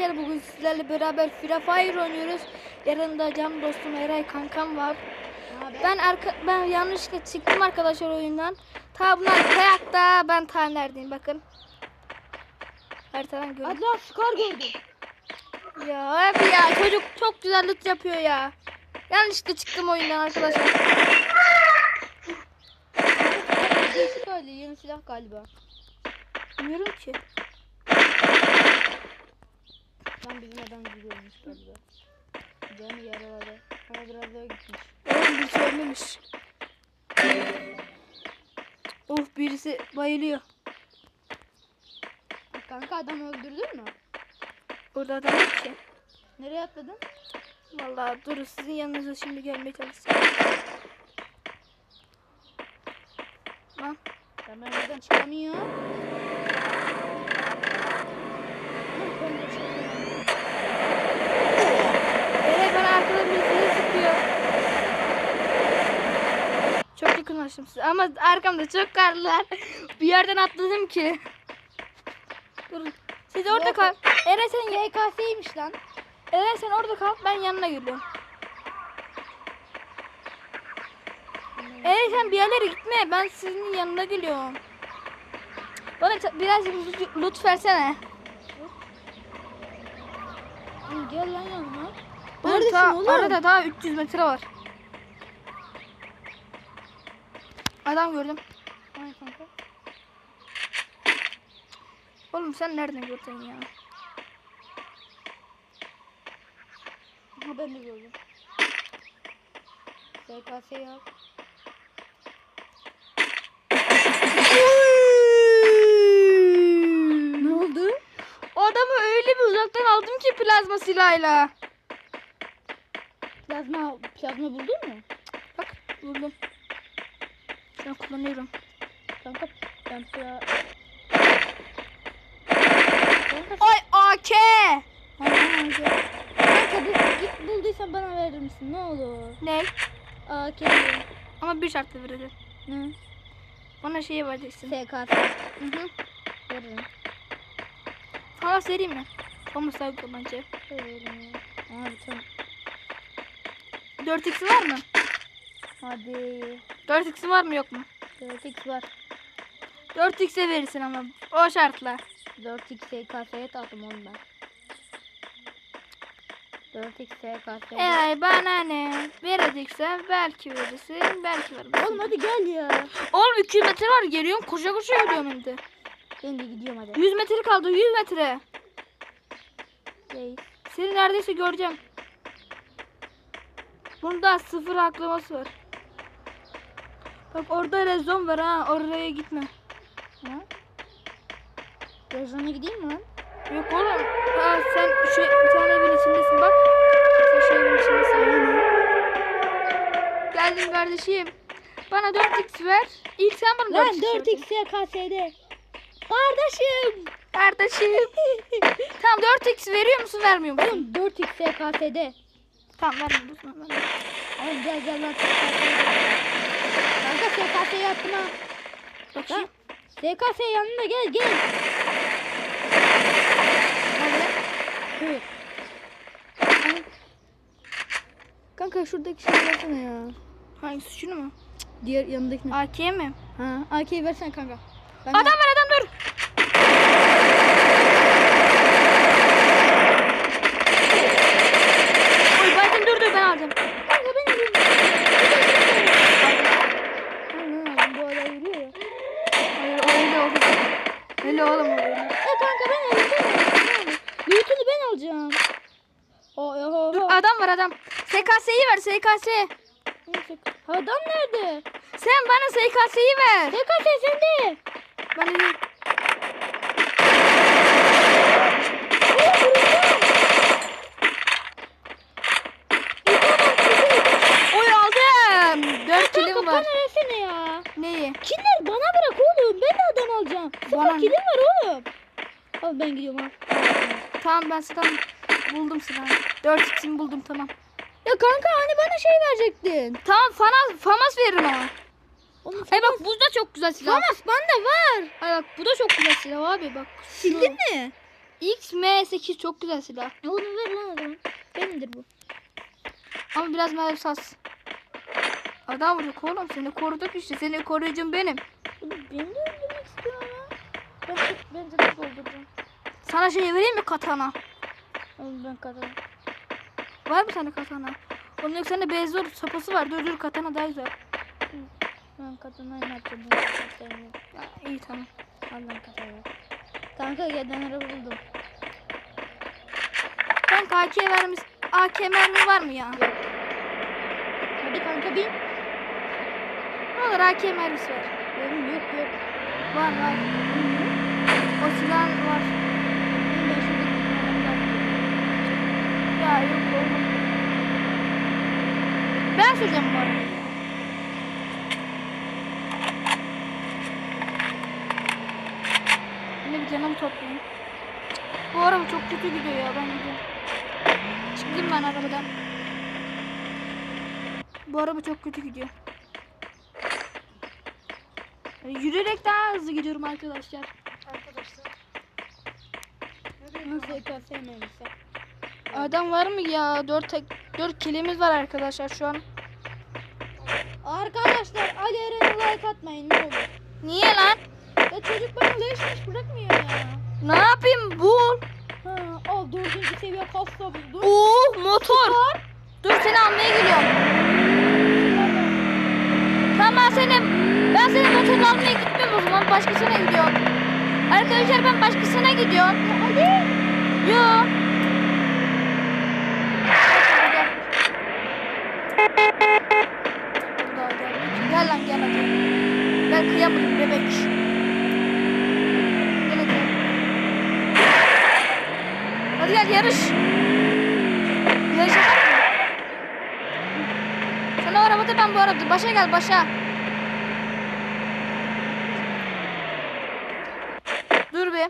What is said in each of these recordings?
arkadaşlar bugün sizlerle beraber Free Fire oynuyoruz. Yanında can dostum Eray kankam var. Ben arka, ben yanlışlıkla çıktım arkadaşlar oyundan. Ta bunlar kayakta ben ta neredeyim bakın. Haritadan görüyorum. Hadi lan skor gördüm. Ya hep ya çocuk çok güzel loot yapıyor ya. Yanlışlıkla çıktım oyundan arkadaşlar. Değişik yeni silah galiba. Bilmiyorum ki. Lan bizim adam gidiyormuş galiba. Canı yaraladı. Ama biraz daha gitmiş. Oğlum birisi ölmemiş. Of birisi bayılıyor. Kanka adamı öldürdün mü? Burada adam yok ki. Nereye atladın? Vallahi dur sizin yanınıza şimdi gelmeye çalışacağım. Lan Ben buradan çıkamıyorum. Eray bana arkadan birisini sıkıyor. Çok yakınlaştım size ama arkamda çok karlılar. Bir yerden atladım ki. Dur. Siz orada kal. Eray sen YKS'ymiş lan. Eray sen orada kal. Ben yanına geliyorum. Eray sen bir yerlere gitme. Ben sizin yanına geliyorum. Bana ta- birazcık Hı, Gel lan yanıma. Oğlum, Neredesin ta- oğlum? Arada daha 300 metre var. Adam gördüm. Ay kanka. Oğlum sen nereden gördün ya? Aha ben de gördüm. YKS yok. Ne oldu? Adamı öyle bir uzaktan aldım ki plazma silahıyla. Plazma, plazma buldun mu? Bak vurdum. Şu an kullanıyorum. Kanka ben pla... Kanka, Ay AK! Kanka bu git bulduysan bana verir misin? Ne olur? Ne? AK. Ama bir şartla verelim. Ne? Bana şeyi vereceksin. SKS. Hı hı. Veririm. Famas vereyim mi? Güzel bence. Ya. Abi tamam. 4x var mı? Hadi. 4x var mı yok mu? 4x var. 4x'e verirsin ama o şartla. 4x SKS'ye taktım onu ben. 4x SKS. Eğer bana ne vereceksen belki verirsin belki vermezsin. Oğlum hadi gel ya. Oğlum 200 metre var geliyorum koşa koşa yürüyorum de. Ben de gidiyorum hadi. 100 metre kaldı 100 metre. Reis. Seni neredeyse göreceğim. Bunda sıfır aklaması var. Bak orada rezon var ha oraya gitme. Ha? Rejona gideyim mi lan? Yok oğlum. Ha, sen şu bir tane evin içindesin bak. Sen şu evin içindesin. Geldim kardeşim. Bana 4x ver. İlk sen bana Lan 4x, ver. 4x SKS'de. Kardeşim. Kardeşim. tamam 4x veriyor musun vermiyor musun? Oğlum 4x SKS'de. Tamam vermiyorum. vermiyorum. Oğlum gel gel lan SKS'de. Kanka SKS'ye ha. Bakayım. SKS yanında gel gel. Hı. Kanka şuradaki şeyi versene ya. Hangisi şunu mu? Diğer yanındakini. AK mi? Ha, AK'yi versene kanka. Ben Adam var adam dur. Oy Baydım dur dur ben alacağım. Kanka ben alayım. Aynen bu arada yürüyor ya. Hayır öyle oldu. Öyle oğlum o öyle. Ya kanka ben alayım. Ben alayım. Loot'unu ben alacağım. O, ya, ho, Dur ho. Adam var adam. SKS'yi ver SKS. Adam nerede? Sen bana SKS'yi ver. SKS sende. Bana değil. Oy aldım. 4 kilim var. versene ya. Neyi? Bana bırak oğlum. Ben de adam alacağım. Bana Sıfır ne? kilim var oğlum. Al ben gidiyorum al. Tamam ben sana buldum silahı. 4 x'imi buldum tamam. Ya kanka hani bana şey verecektin. Tamam fana, famas veririm ama. Oğlum Ay bak bu da çok güzel silah. Famas bende var. Ay bak bu da çok güzel silah abi bak. Sildin mi? XM8 çok güzel silah. Onu ver lan o zaman. Benimdir bu. Ama biraz mermisi az. Adam vuracak oğlum seni koruduk işte. Seni koruyucum benim. Beni de öldürmek istiyor ya. Ben bence tek öldüreceğim. Sana şey vereyim mi katana? Oğlum ben kazandım. Var mı sende katana? Onun yok sende beyzbol sopası var. Dur dur katana daha güzel. Ben ne yapacağım? Ya, iyi tamam. Allah'ım kazanmayı. Kanka yerden araba buldum. Kanka AK vermiş. AK mermi var mı ya? Hadi kanka bin. Ne olur AK mermisi ver. Yok yok. Var var. O silah var. Ben şuradaki adamı Ya yok oğlum. Ben süreceğim bu arabayı. Yine bir canımı toplayayım. Bu araba çok kötü gidiyor ya ben gidiyorum. Çıktım ben arabadan. Bu araba çok kötü gidiyor. Yürüyerek daha hızlı gidiyorum arkadaşlar. Arkadaşlar. Nasıl. Adam var mı ya? 4 tek 4 kilimiz var arkadaşlar şu an. Arkadaşlar Ali Eren'e like atmayın ne olur. Niye lan? Ya çocuk bana leşmiş bırakmıyor ya. Ne yapayım? Bul. Ha, al dördüncü seviye kasta buldum. Oo motor. Dur seni almaya geliyorum. Tamam seni ben seni motorla almaya gitmiyorum o zaman başkasına gidiyorum. Arkadaşlar ben başkasına gidiyorum. Hadi. Yo. Gel Ben kıyamadım bebek. Gel hadi. Hadi gel yarış. Yarış yapalım mı? Sen o arabada ben bu arabada. Başa gel başa. Dur bir.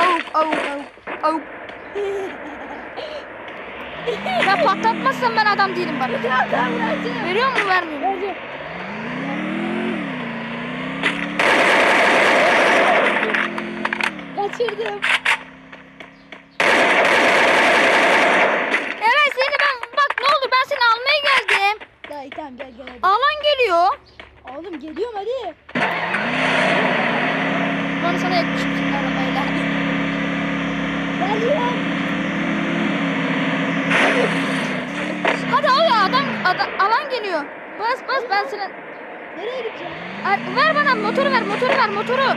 Avuk avuk avuk avuk. ya patlatmazsan ben adam değilim bak. Veriyor mu vermiyor mu? Vereceğim. Kaçırdım. Eray seni ben bak ne olur ben seni almaya geldim. İyi tamam gel gel hadi. Alan geliyor. Oğlum geliyorum hadi. Ben sana yakmışım senin arabayla. Geliyorum. Hadi al ya adam, adam alan geliyor. Bas bas ben sana Nereye gideceğim? Ver bana motoru ver motoru ver motoru.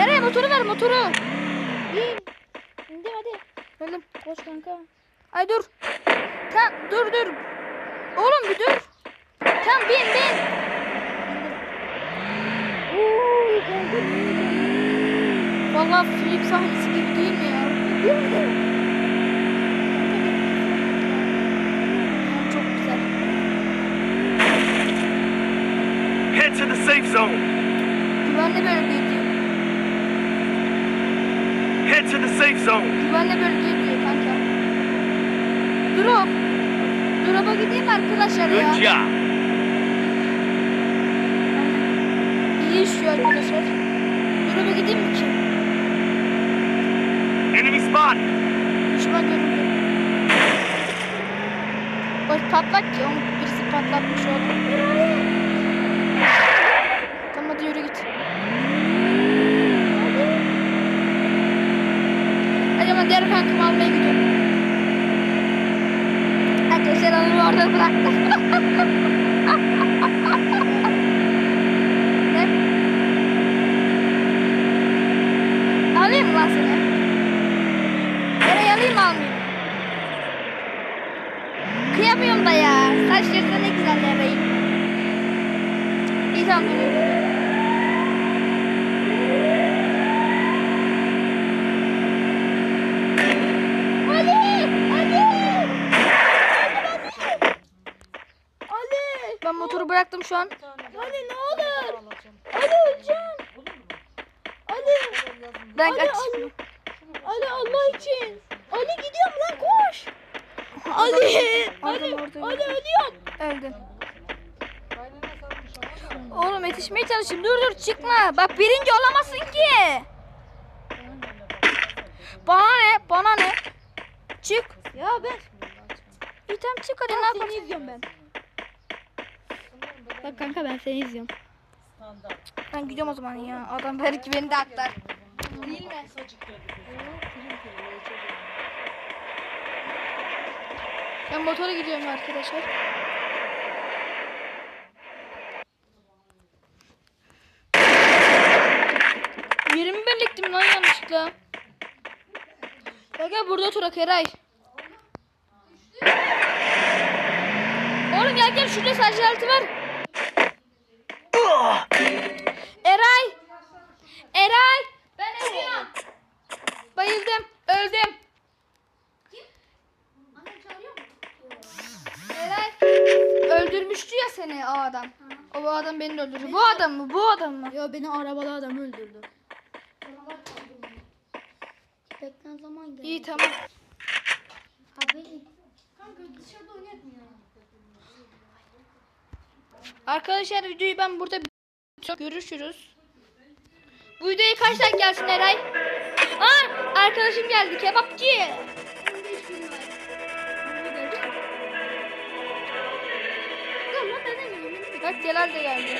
Nereye motoru ver motoru. Bin. İndim hadi. Geldim. Koş kanka. Ay dur. Tamam dur dur. Oğlum bir dur. Tamam bin bin. Uuu kanka ne Vallahi film sahnesi gibi değil mi ya? Çok güzel. Head to the safe zone. Güvenli bölgeye diyor. Head to the safe zone. Güvenli bölgeye diyor kanka. Drop. Drop'a gideyim arkadaşlar ya. Good job. İyi işiyor arkadaşlar. Drop'a gideyim mi ki? Enemy spot. Düşman görüldü. Bak patlak ki onu birisi patlatmış oğlum. Tamam hadi yürü git. Hadi ama diğer kankımı almaya gidiyorum. Arkadaşlar onu orada bıraktım. ne? Alayım mı lan seni? Nereye alayım mı almayayım? mı? Kıyamıyorum da ya. Saçları da ne güzel yarayım. İyi tamam bıraktım şu an. Ali ne olur. Ali öleceğim. Ali. Ben Ali, Ali. Ali Allah için. Ali gidiyorum lan koş. Ali. Ali. Ali ölüyor. Öldüm. Oğlum yetişmeye çalışayım. Dur dur çıkma. Bak birinci olamazsın ki. Bana ne? Bana ne? Çık. Ya ben. İtem çık hadi ne yapayım? Ben seni izliyorum ben. Bak kanka ben seni izliyorum. Ben gidiyorum o zaman ya. Adam belki beni de atlar. Değil mi? Ben motora gidiyorum arkadaşlar. Yerimi belirttim lan yanlışlıkla. Gel gel burada oturak Eray. Oğlum gel gel şurada sadece altı var. Öldüm. Eray. Öldürmüştü ya seni o adam. O bu adam beni de öldürdü. Bu adam mı? Bu adam mı? Yo beni arabalı adam öldürdü. Beklen zaman geldi. İyi tamam. Haberi. Kanka dışarıda oynatmıyor. Arkadaşlar videoyu ben burada görüşürüz. Bu videoya kaç like gelsin Eray? Aa, arkadaşım geldi kebapçı. Bak Celal de geldi.